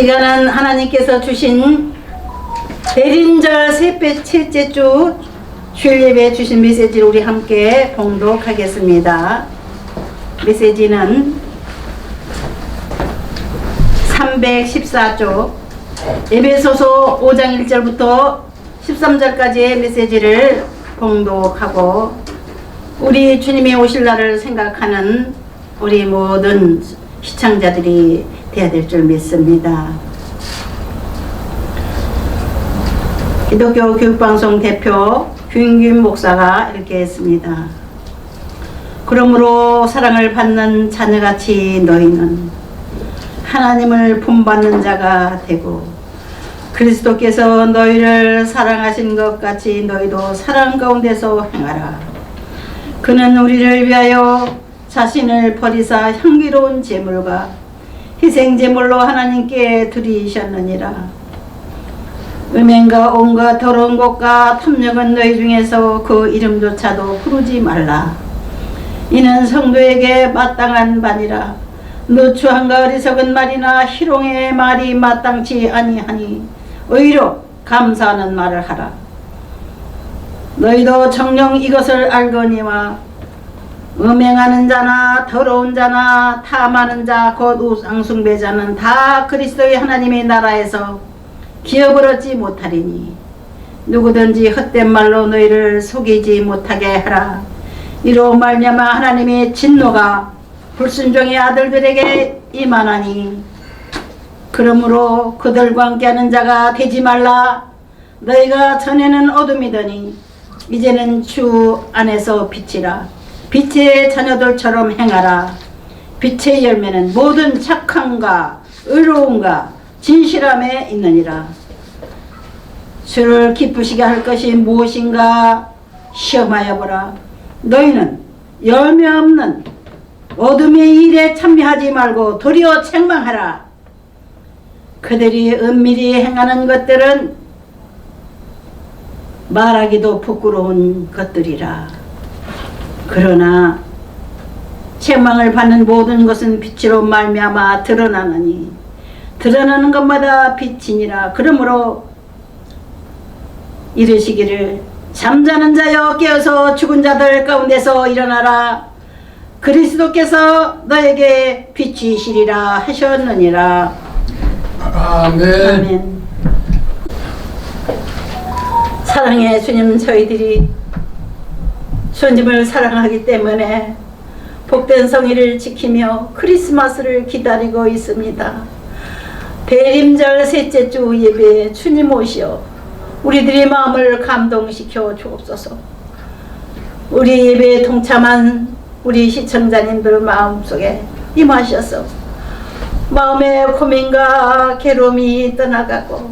이 시간은 하나님께서 주신 대린절 셋째 셋째 주 예배 주신 메시지를 우리 함께 봉독하겠습니다. 메시지는 314쪽 에베소서 5장 1절부터 13절까지의 메시지를 봉독하고 우리 주님이 오실 날을 생각하는 우리 모든 시청자들이 되어야 될 줄 믿습니다. 기독교 교육방송 대표 규인균 목사가 이렇게 했습니다. 그러므로 사랑을 받는 자녀같이 너희는 하나님을 본받는 자가 되고 그리스도께서 너희를 사랑하신 것 같이 너희도 사랑 가운데서 행하라. 그는 우리를 위하여 자신을 버리사 향기로운 제물과 희생 제물로 하나님께 드리셨느니라. 음행과 온갖 더러운 것과 탐욕은 너희 중에서 그 이름조차도 부르지 말라. 이는 성도에게 마땅한 바니라. 누추한가 어리석은 말이나 희롱의 말이 마땅치 아니하니 오히려 감사하는 말을 하라. 너희도 정령 이것을 알거니와 음행하는 자나 더러운 자나 탐하는 자 곧 우상숭배자는 다 그리스도의 하나님의 나라에서 기업을 얻지 못하리니 누구든지 헛된 말로 너희를 속이지 못하게 하라. 이로 말미암아 하나님의 진노가 불순종의 아들들에게 임하나니 그러므로 그들과 함께하는 자가 되지 말라. 너희가 전에는 어둠이더니 이제는 주 안에서 빛이라 빛의 자녀들처럼 행하라. 빛의 열매는 모든 착함과 의로움과 진실함에 있느니라. 주를 기쁘시게 할 것이 무엇인가? 시험하여 보라. 너희는 열매 없는 어둠의 일에 참여하지 말고 도리어 책망하라. 그들이 은밀히 행하는 것들은 말하기도 부끄러운 것들이라 그러나 책망을 받는 모든 것은 빛으로 말미암아 드러나느니 드러나는 것마다 빛이니라. 그러므로 이르시기를 잠자는 자여 깨어서 죽은 자들 가운데서 일어나라. 그리스도께서 너에게 빛이시리라 하셨느니라. 아멘. 아멘. 사랑의 주님 저희들이 주님을 사랑하기 때문에 복된 성의를 지키며 크리스마스를 기다리고 있습니다. 대림절 셋째 주 예배에 주님 오시어 우리들의 마음을 감동시켜 주옵소서. 우리 예배에 동참한 우리 시청자님들 마음속에 임하셔서 마음의 고민과 괴로움이 떠나가고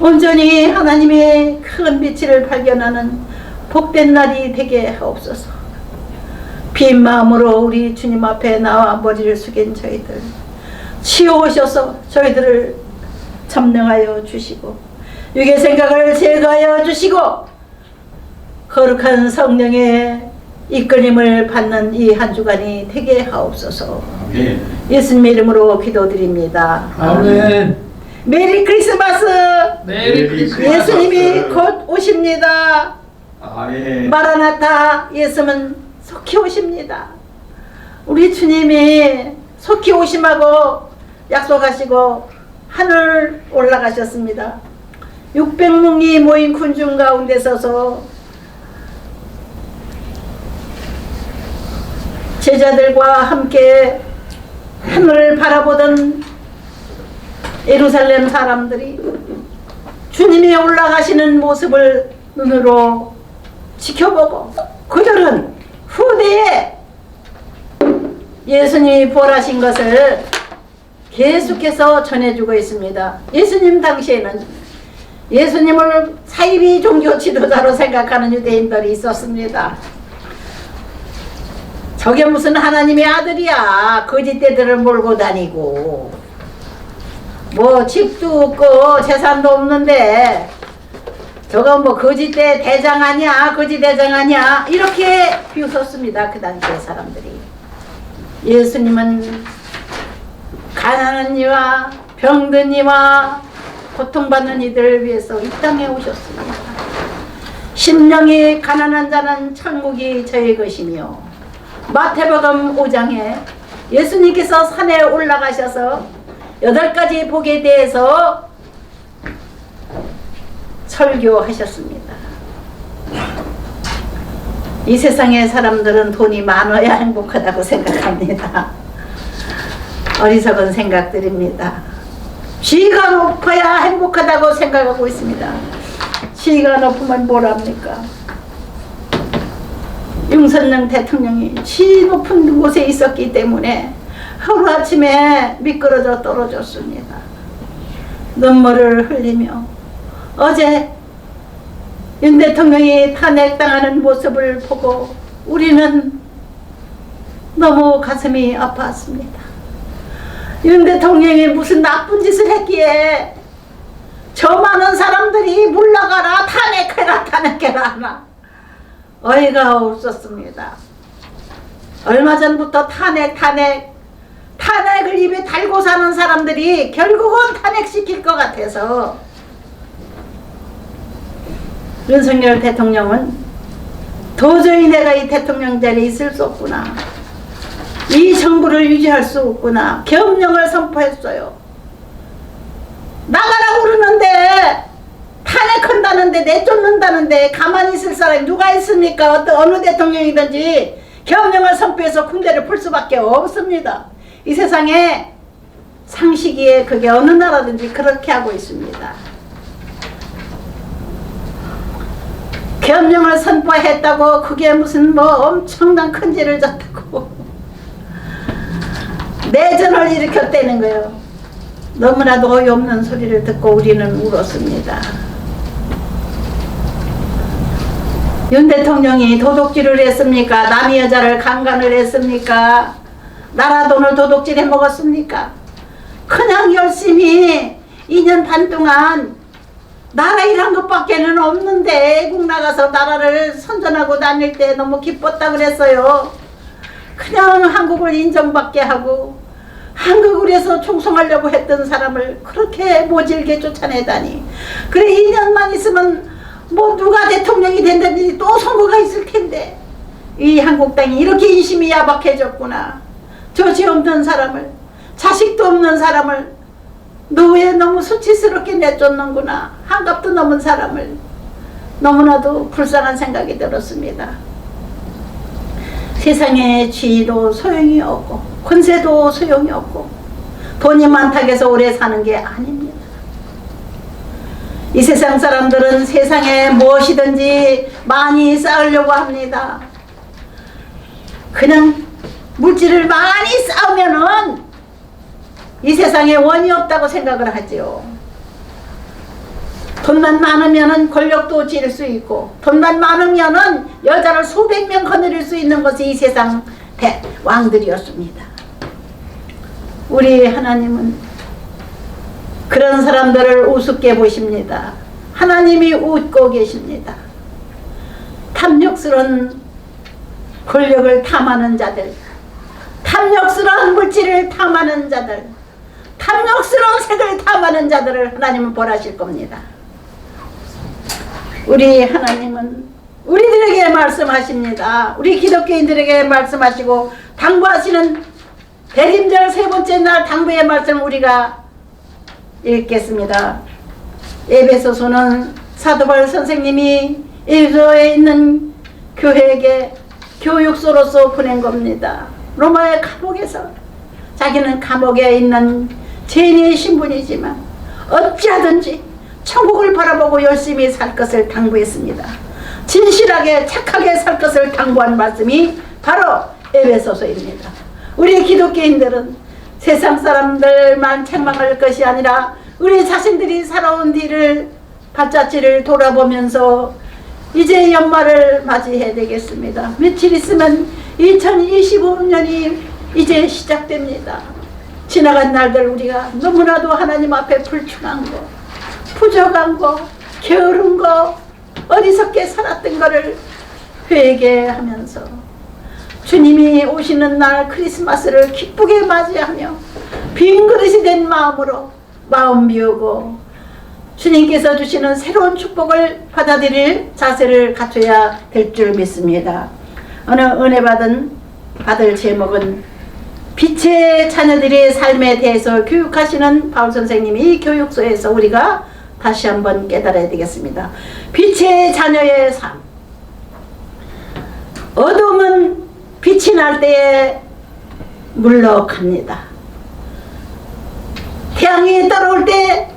온전히 하나님의 큰 빛을 발견하는 복된 날이 되게 하옵소서. 빈 마음으로 우리 주님 앞에 나와 머리를 숙인 저희들 치워오셔서 저희들을 점령하여 주시고 육의 생각을 제거하여 주시고 거룩한 성령의 이끌림을 받는 이 한 주간이 되게 하옵소서. 아멘. 예수님 이름으로 기도드립니다. 아멘. 메리 크리스마스! 메리 크리스마스. 예수님이 곧 오십니다. 아멘. 마라나타 예수는 속히 오십니다. 우리 주님이 속히 오심하고 약속하시고 하늘 올라가셨습니다. 600명이 모인 군중 가운데 서서 제자들과 함께 하늘을 바라보던 예루살렘 사람들이 주님이 올라가시는 모습을 눈으로 지켜보고 그들은 후대에 예수님이 부활하신 것을 계속해서 전해주고 있습니다. 예수님 당시에는 예수님을 사이비 종교 지도자로 생각하는 유대인들이 있었습니다. 저게 무슨 하나님의 아들이야. 거짓대들을 몰고 다니고. 뭐 집도 없고 재산도 없는데 저거 뭐 거짓대 대장 아니야? 거짓 대장 아니야? 이렇게 비웃었습니다 그 당시의 사람들이. 예수님은 가난한 이와 병든 이와 고통받는 이들을 위해서 이 땅에 오셨습니다. 심령이 가난한 자는 천국이 저의 것이며 마태복음 5장에 예수님께서 산에 올라가셔서 여덟 가지 복에 대해서 설교하셨습니다. 이 세상의 사람들은 돈이 많아야 행복하다고 생각합니다. 어리석은 생각들입니다. 지위가 높아야 행복하다고 생각하고 있습니다. 지위가 높으면 뭐랍니까? 윤석열 대통령이 지 높은 곳에 있었기 때문에 하루아침에 미끄러져 떨어졌습니다. 눈물을 흘리며 어제 윤 대통령이 탄핵당하는 모습을 보고 우리는 너무 가슴이 아팠습니다. 윤 대통령이 무슨 나쁜 짓을 했기에 저 많은 사람들이 물러가라 탄핵해라 탄핵해라 하나 어이가 없었습니다. 얼마 전부터 탄핵 탄핵 탄핵을 입에 달고 사는 사람들이 결국은 탄핵시킬 것 같아서 윤석열 대통령은 도저히 내가 이 대통령 자리에 있을 수 없구나. 이 정부를 유지할 수 없구나. 계엄령을 선포했어요. 나가라고 그러는데 탄핵한다는데 내쫓는다는데 가만히 있을 사람이 누가 있습니까? 어떤 어느 대통령이든지 계엄령을 선포해서 군대를 풀 수밖에 없습니다. 이 세상에 상식이에 그게 어느 나라든지 그렇게 하고 있습니다. 계엄령을 선포했다고 그게 무슨 뭐 엄청난 큰 죄를 졌다고 내전을 일으켰다는 거예요. 너무나도 어이없는 소리를 듣고 우리는 울었습니다. 윤 대통령이 도둑질을 했습니까? 남의 여자를 강간을 했습니까? 나라 돈을 도둑질해 먹었습니까? 그냥 열심히 2년 반 동안 나라 일한 것밖에는 없는데 애국 나가서 나라를 선전하고 다닐 때 너무 기뻤다 그랬어요. 그냥 한국을 인정받게 하고 한국을 위해서 충성하려고 했던 사람을 그렇게 모질게 쫓아내다니. 그래 2년만 있으면 뭐 누가 대통령이 된다든지 또 선거가 있을 텐데 이 한국 땅이 이렇게 인심이 야박해졌구나. 저지 없는 사람을 자식도 없는 사람을 노예 너무 수치스럽게 내쫓는구나. 한갑도 넘은 사람을 너무나도 불쌍한 생각이 들었습니다. 세상에 지위도 소용이 없고 권세도 소용이 없고 돈이 많다고 해서 오래 사는 게 아닙니다. 이 세상 사람들은 세상에 무엇이든지 많이 쌓으려고 합니다. 그냥 물질을 많이 쌓으면은 이 세상에 원이 없다고 생각을 하지요. 돈만 많으면은 권력도 지을 수 있고 돈만 많으면은 여자를 수백 명 거느릴 수 있는 것이 이 세상 대 왕들이었습니다. 우리 하나님은 그런 사람들을 우습게 보십니다. 하나님이 웃고 계십니다. 탐욕스러운 권력을 탐하는 자들, 탐욕스러운 물질을 탐하는 자들, 탐욕스러운 색을 탐하는 자들을 하나님은 벌하실 겁니다. 우리 하나님은 우리들에게 말씀하십니다. 우리 기독교인들에게 말씀하시고 당부하시는 대림절 세 번째 날 당부의 말씀 우리가 읽겠습니다. 에베소서는 사도발 선생님이 에베소에 있는 교회에게 교육소로서 보낸 겁니다. 로마의 감옥에서 자기는 감옥에 있는 죄인의 신분이지만 어찌하든지 천국을 바라보고 열심히 살 것을 당부했습니다. 진실하게 착하게 살 것을 당부한 말씀이 바로 에베소서입니다. 우리 기독교인들은 세상 사람들만 책망할 것이 아니라 우리 자신들이 살아온 뒤를 발자취를 돌아보면서 이제 연말을 맞이해야 되겠습니다. 며칠 있으면 2025년이 이제 시작됩니다. 지나간 날들 우리가 너무나도 하나님 앞에 불충한 거, 부족한 거, 게으른 거, 어리석게 살았던 거를 회개하면서 주님이 오시는 날 크리스마스를 기쁘게 맞이하며 빈 그릇이 된 마음으로 마음 비우고 주님께서 주시는 새로운 축복을 받아들일 자세를 갖춰야 될 줄 믿습니다. 오늘 은혜 받은 받을 제목은 빛의 자녀들의 삶에 대해서 교육하시는 바울 선생님이 이 교육소에서 우리가 다시 한번 깨달아야 되겠습니다. 빛의 자녀의 삶. 어둠은 빛이 날 때에 물러갑니다. 태양이 떨어올 때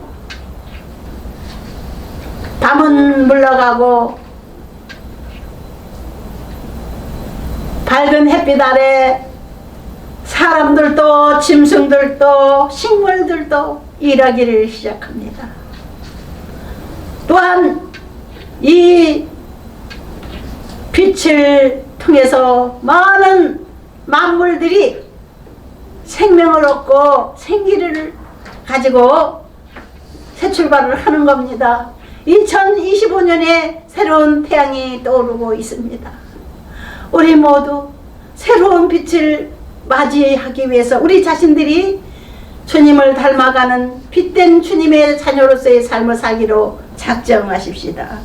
밤은 물러가고 밝은 햇빛 아래 사람들도 짐승들도 식물들도 일하기를 시작합니다. 또한 이 빛을 통해서 많은 만물들이 생명을 얻고 생기를 가지고 새 출발을 하는 겁니다. 2025년에 새로운 태양이 떠오르고 있습니다. 우리 모두 새로운 빛을 맞이하기 위해서 우리 자신들이 주님을 닮아가는 빛된 주님의 자녀로서의 삶을 살기로 작정하십시다.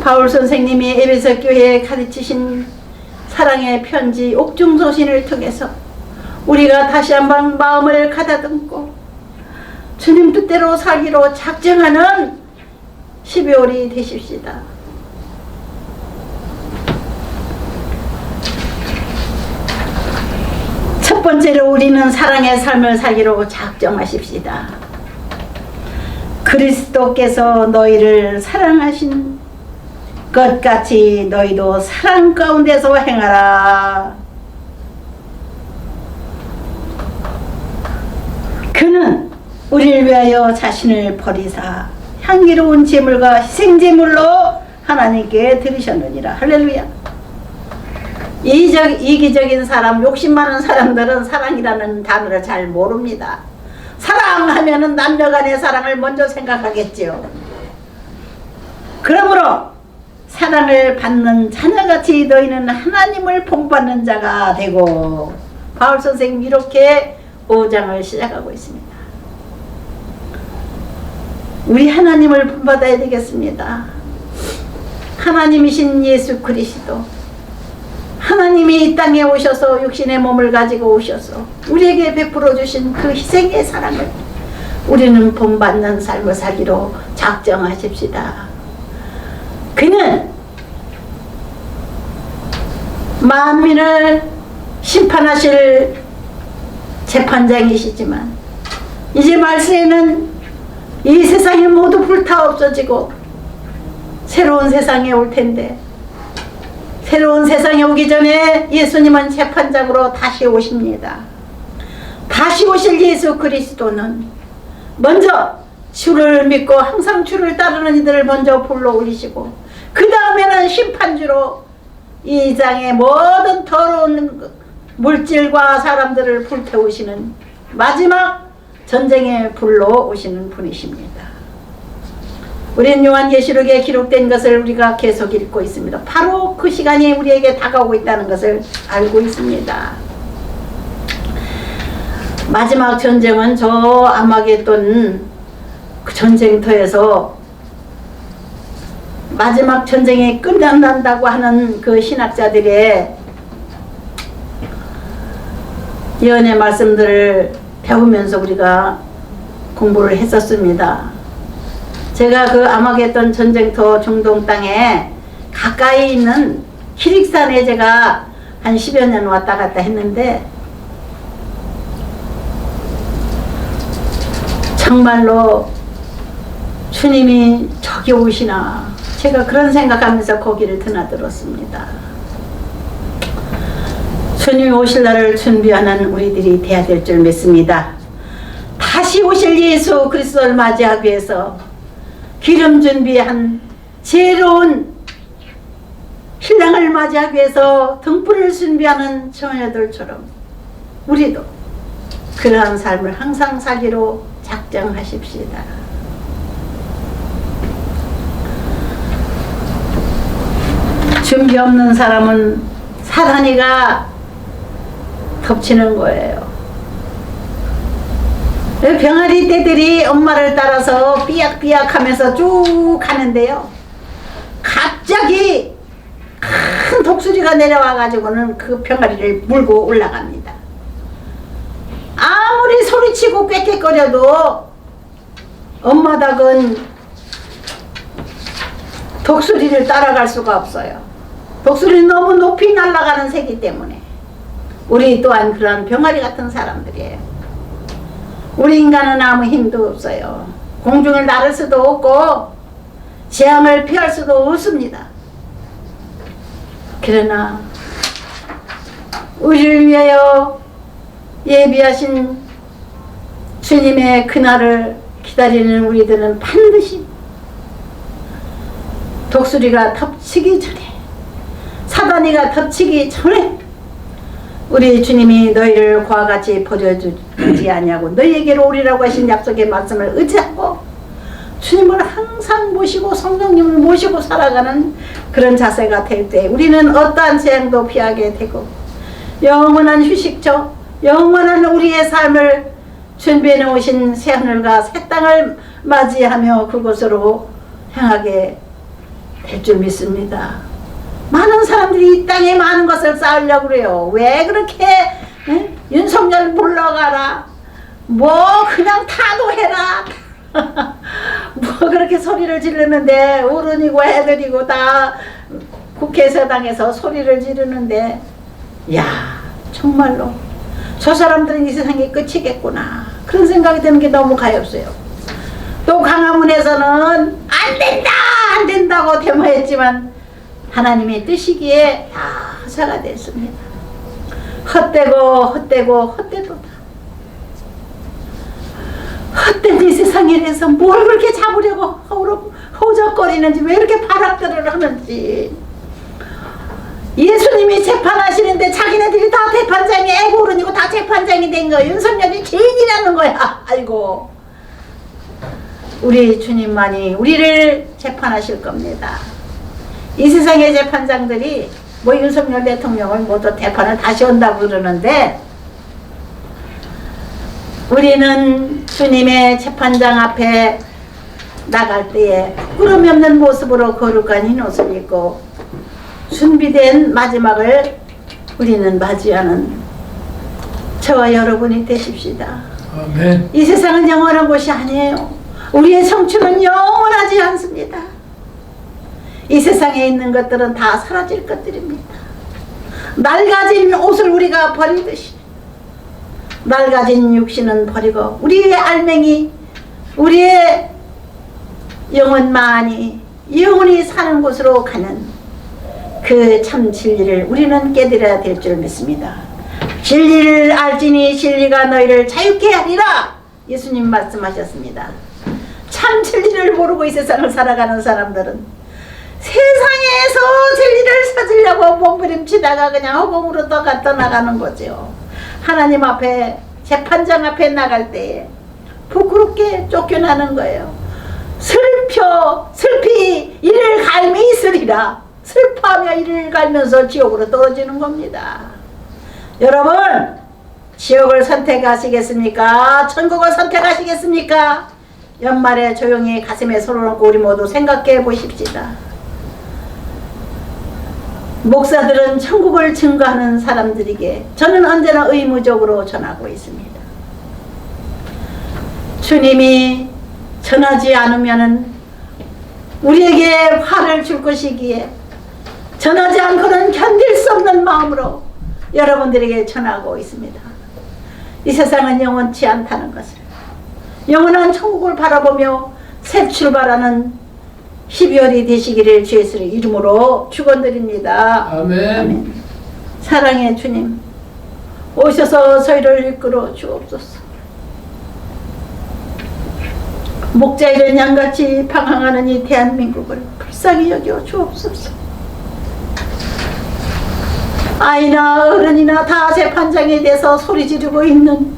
바울 선생님이 에베소 교회에 가르치신 사랑의 편지 옥중소신을 통해서 우리가 다시 한번 마음을 가다듬고 주님 뜻대로 살기로 작정하는 12월이 되십시다. 번째로 우리는 사랑의 삶을 살기로 작정하십시다. 그리스도께서 너희를 사랑하신 것 같이 너희도 사랑 가운데서 행하라. 그는 우리를 위하여 자신을 버리사 향기로운 제물과 희생제물로 하나님께 드리셨느니라. 할렐루야. 이적, 이기적인 사람, 욕심 많은 사람들은 사랑이라는 단어를 잘 모릅니다. 사랑하면은 남녀 간의 사랑을 먼저 생각하겠지요. 그러므로 사랑을 받는 자녀같이 너희는 하나님을 본받는 자가 되고 바울 선생님 이렇게 5장을 시작하고 있습니다. 우리 하나님을 본받아야 되겠습니다. 하나님이신 예수 그리스도 하나님이 이 땅에 오셔서 육신의 몸을 가지고 오셔서 우리에게 베풀어 주신 그 희생의 사랑을 우리는 본받는 삶을 살기로 작정하십시다. 그는 만민을 심판하실 재판장이시지만 이제 말세에는 이 세상이 모두 불타 없어지고 새로운 세상에 올 텐데 새로운 세상에 오기 전에 예수님은 재판장으로 다시 오십니다. 다시 오실 예수 그리스도는 먼저 주를 믿고 항상 주를 따르는 이들을 먼저 불러 올리시고 그 다음에는 심판주로 이 땅의 모든 더러운 물질과 사람들을 불태우시는 마지막 전쟁에 불러 오시는 분이십니다. 우리는 요한계시록에 기록된 것을 우리가 계속 읽고 있습니다. 바로 그 시간이 우리에게 다가오고 있다는 것을 알고 있습니다. 마지막 전쟁은 저 아마겟돈 그 전쟁터에서 마지막 전쟁이 끝난다고 하는 그 신학자들의 예언의 말씀들을 배우면서 우리가 공부를 했었습니다. 제가 그 아마겟돈 전쟁터 중동 땅에 가까이 있는 키릭산에 제가 한 10여 년 왔다 갔다 했는데 정말로 주님이 저기 오시나 제가 그런 생각하면서 거기를 드나들었습니다. 주님이 오실 날을 준비하는 우리들이 돼야 될 줄 믿습니다. 다시 오실 예수 그리스도를 맞이하기 위해서 기름 준비한 새로운 신랑을 맞이하기 위해서 등불을 준비하는 처녀들처럼 우리도 그러한 삶을 항상 살기로 작정하십시다. 준비 없는 사람은 사단이가 덮치는 거예요. 병아리 떼들이 엄마를 따라서 삐약삐약 하면서 쭉 가는데요. 갑자기 큰 독수리가 내려와 가지고는 그 병아리를 물고 올라갑니다. 아무리 소리치고 꽥꽥거려도 엄마 닭은 독수리를 따라갈 수가 없어요. 독수리는 너무 높이 날아가는 새기 때문에 우리 또한 그런 병아리 같은 사람들이에요. 우리 인간은 아무 힘도 없어요. 공중을 나를 수도 없고 재앙을 피할 수도 없습니다. 그러나 우리를 위하여 예비하신 주님의 그날을 기다리는 우리들은 반드시 독수리가 덮치기 전에 사단이가 덮치기 전에 우리 주님이 너희를 그와 같이 버려주지 아니하고 너희에게로 오리라고 하신 약속의 말씀을 의지하고 주님을 항상 모시고 성령님을 모시고 살아가는 그런 자세가 될 때 우리는 어떠한 재앙도 피하게 되고 영원한 휴식처 영원한 우리의 삶을 준비해 놓으신 새하늘과 새 땅을 맞이하며 그곳으로 향하게 될 줄 믿습니다. 많은 사람들이 이 땅에 많은 것을 쌓으려고 그래요. 왜 그렇게 에? 윤석열 물러가라. 뭐 그냥 타도 해라. 뭐 그렇게 소리를 지르는데 어른이고 애들이고 다 국회의사당에서 소리를 지르는데 야 정말로 저 사람들은 이 세상이 끝이겠구나 그런 생각이 드는 게 너무 가엾어요. 또 강화문에서는 안 된다 안 된다고 데모했지만 하나님의 뜻이기에 다 허사가 됐습니다. 헛되고 헛되고 헛되도다. 헛된 이 세상에서 뭘 그렇게 잡으려고 허우적거리는지 왜 이렇게 바락들을 하는지. 예수님이 재판하시는데 자기네들이 다 재판장이 애고 어른이고 다 재판장이 된 거야 윤석열이 죄인이라는 거야. 아이고. 우리 주님만이 우리를 재판하실 겁니다 이 세상의 재판장들이 뭐 윤석열 대통령을 모두 재판을 다시 온다고 그러는데 우리는 주님의 재판장 앞에 나갈 때에 부끄러움이 없는 모습으로 거룩한 흰 옷을 입고 준비된 마지막을 우리는 맞이하는 저와 여러분이 되십시다. 아멘. 이 세상은 영원한 곳이 아니에요. 우리의 청춘은 영원하지 않습니다. 이 세상에 있는 것들은 다 사라질 것들입니다. 낡아진 옷을 우리가 버리듯이 낡아진 육신은 버리고 우리의 알맹이 우리의 영혼만이 영원히 사는 곳으로 가는 그 참 진리를 우리는 깨달아야 될 줄 믿습니다. 진리를 알지니 진리가 너희를 자유케 하리라 예수님 말씀하셨습니다. 참 진리를 모르고 이 세상을 살아가는 사람들은 세상에서 진리를 찾으려고 몸부림치다가 그냥 허공으로 떠가 떠나가는 거죠. 하나님 앞에 재판장 앞에 나갈 때에 부끄럽게 쫓겨나는 거예요. 슬퍼 슬피 이를 갈미 있으리라 슬퍼하며 이를 갈면서 지옥으로 떨어지는 겁니다. 여러분 지옥을 선택하시겠습니까? 천국을 선택하시겠습니까? 연말에 조용히 가슴에 손을 얹고 우리 모두 생각해 보십시다. 목사들은 천국을 증거하는 사람들에게 저는 언제나 의무적으로 전하고 있습니다. 주님이 전하지 않으면은 우리에게 화를 줄 것이기에 전하지 않고는 견딜 수 없는 마음으로 여러분들에게 전하고 있습니다. 이 세상은 영원치 않다는 것을 영원한 천국을 바라보며 새 출발하는 12월이 되시기를 주의 이름으로 축원드립니다. 아멘. 사랑의 주님 오셔서 저희를 이끌어 주옵소서. 목자 이런 양같이 방황하는 이 대한민국을 불쌍히 여겨 주옵소서. 아이나 어른이나 다 재판장에 대해서 소리 지르고 있는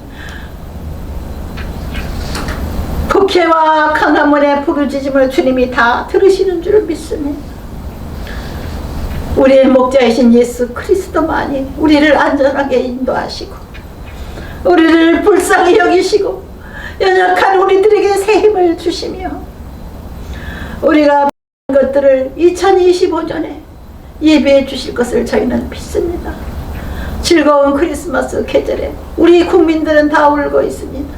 국회와 강화문의 부르짖음을 주님이 다 들으시는 줄 믿습니다. 우리의 목자이신 예수 그리스도만이 우리를 안전하게 인도하시고 우리를 불쌍히 여기시고 연약한 우리들에게 새 힘을 주시며 우리가 것들을 2025년에 예배해 주실 것을 저희는 믿습니다. 즐거운 크리스마스 계절에 우리 국민들은 다 울고 있습니다.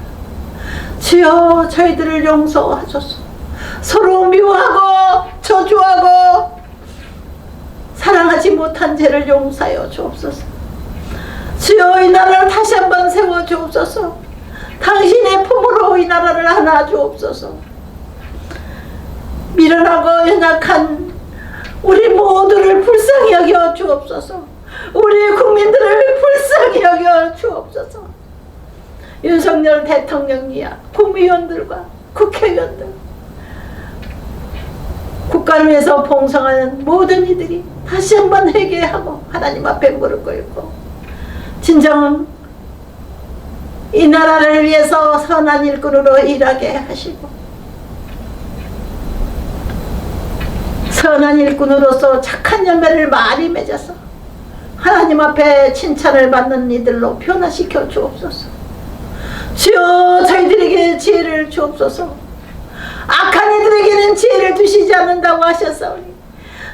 주여 저희들을 용서하소서. 서로 미워하고 저주하고 사랑하지 못한 죄를 용서하여 주옵소서. 주여 이 나라를 다시 한번 세워 주옵소서. 당신의 품으로 이 나라를 하나 주옵소서. 미련하고 연약한 우리 모두를 불쌍히 여겨 주옵소서. 우리 국민들을 불쌍히 여겨 주옵소서. 윤석열 대통령이야 국무위원들과 국회의원들 국가를 위해서 봉성하는 모든 이들이 다시 한번 회개하고 하나님 앞에 무릎 꿇고 진정 이 나라를 위해서 선한 일꾼으로 일하게 하시고 선한 일꾼으로서 착한 열매를 많이 맺어서 하나님 앞에 칭찬을 받는 이들로 변화시켜 주옵소서. 주여 저희들에게 지혜를 주옵소서. 악한 이들에게는 지혜를 주시지 않는다고 하셨사오니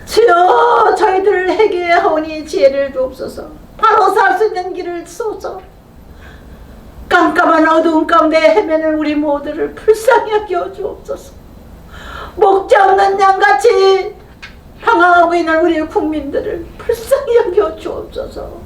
주여 저희들을 회개하오니 지혜를 주옵소서. 바로 살 수 있는 길을 쏘소. 깜깜한 어두운 가운데 헤매는 우리 모두를 불쌍히 여겨 주옵소서. 목자 없는 양같이 방황하고 있는 우리 국민들을 불쌍히 여겨 주옵소서.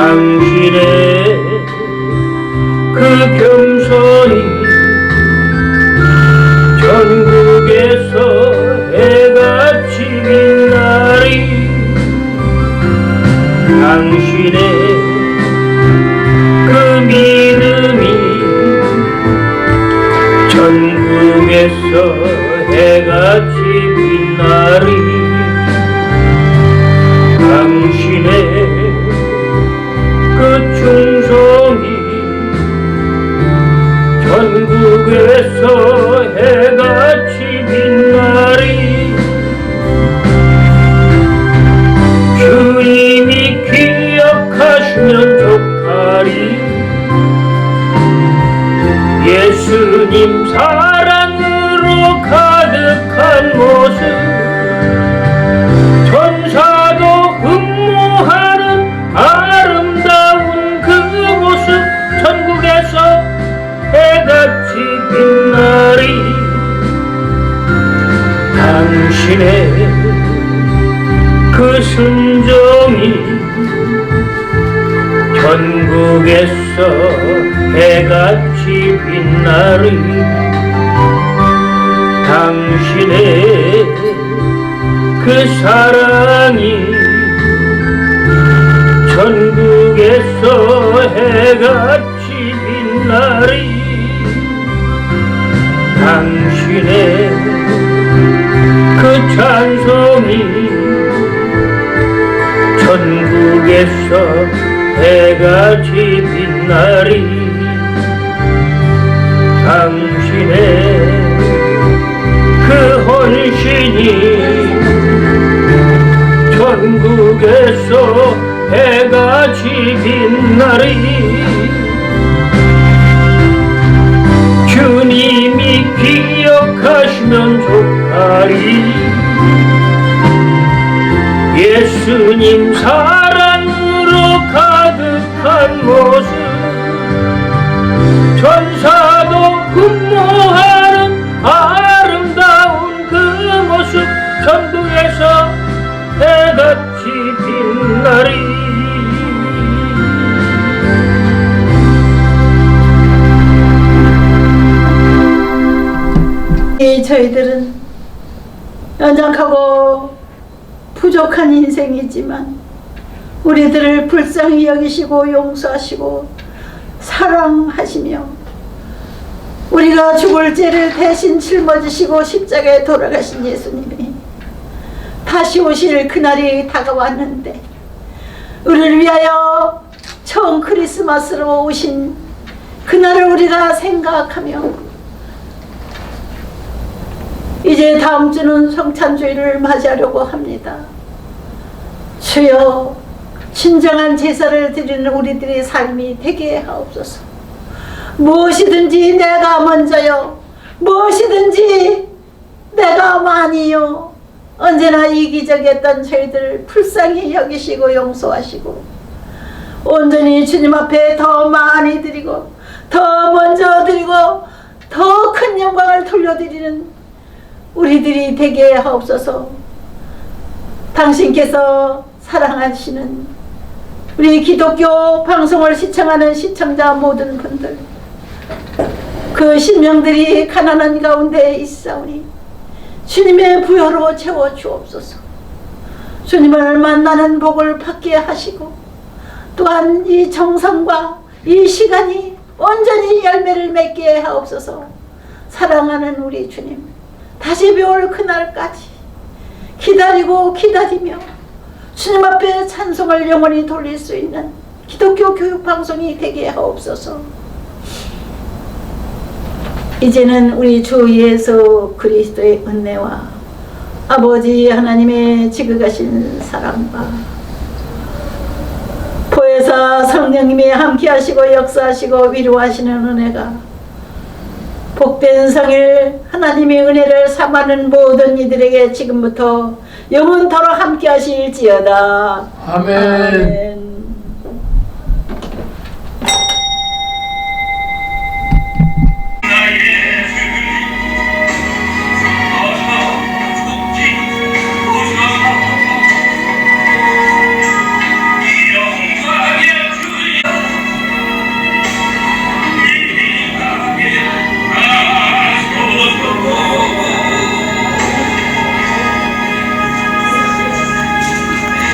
당 나리 당신의 그 사랑이 전국에서 해같이 빛나리 당신의 그 찬송이 전국에서 해같이 빛나리 당신의 그 헌신이 전국에서 해같이 빛나리 주님이 기억하시면 좋다리. 예수님 사랑으로 가득한 모습 흠모하는 아름다운 그 모습 전국에서 해같이 빛나리. 이 저희들은 연약하고 부족한 인생이지만 우리들을 불쌍히 여기시고 용서하시고 사랑하시며 우리가 죽을 죄를 대신 짊어지시고 십자가에 돌아가신 예수님이 다시 오실 그날이 다가왔는데 우리를 위하여 처음 크리스마스로 오신 그날을 우리가 생각하며 이제 다음 주는 성찬주의를 맞이하려고 합니다. 주여 진정한 제사를 드리는 우리들의 삶이 되게 하옵소서. 무엇이든지 내가 먼저요. 무엇이든지 내가 많이요. 언제나 이기적이었던 저희들을 불쌍히 여기시고 용서하시고 온전히 주님 앞에 더 많이 드리고 더 먼저 드리고 더 큰 영광을 돌려드리는 우리들이 되게 하옵소서. 당신께서 사랑하시는 우리 기독교 방송을 시청하는 시청자 모든 분들 그 심령들이 가난한 가운데 있사오니 주님의 부여로 채워 주옵소서. 주님을 만나는 복을 받게 하시고 또한 이 정성과 이 시간이 온전히 열매를 맺게 하옵소서. 사랑하는 우리 주님 다시 배울 그날까지 기다리고 기다리며 주님 앞에 찬송을 영원히 돌릴 수 있는 기독교 교육 방송이 되게 하옵소서. 이제는 우리 주 예수 그리스도의 은혜와 아버지 하나님의 지극하신 사랑과 보혜사 성령님이 함께하시고 역사하시고 위로하시는 은혜가 복된 성일 하나님의 은혜를 삼하는 모든 이들에게 지금부터 영원토록 함께하실지어다. 아멘. 아멘.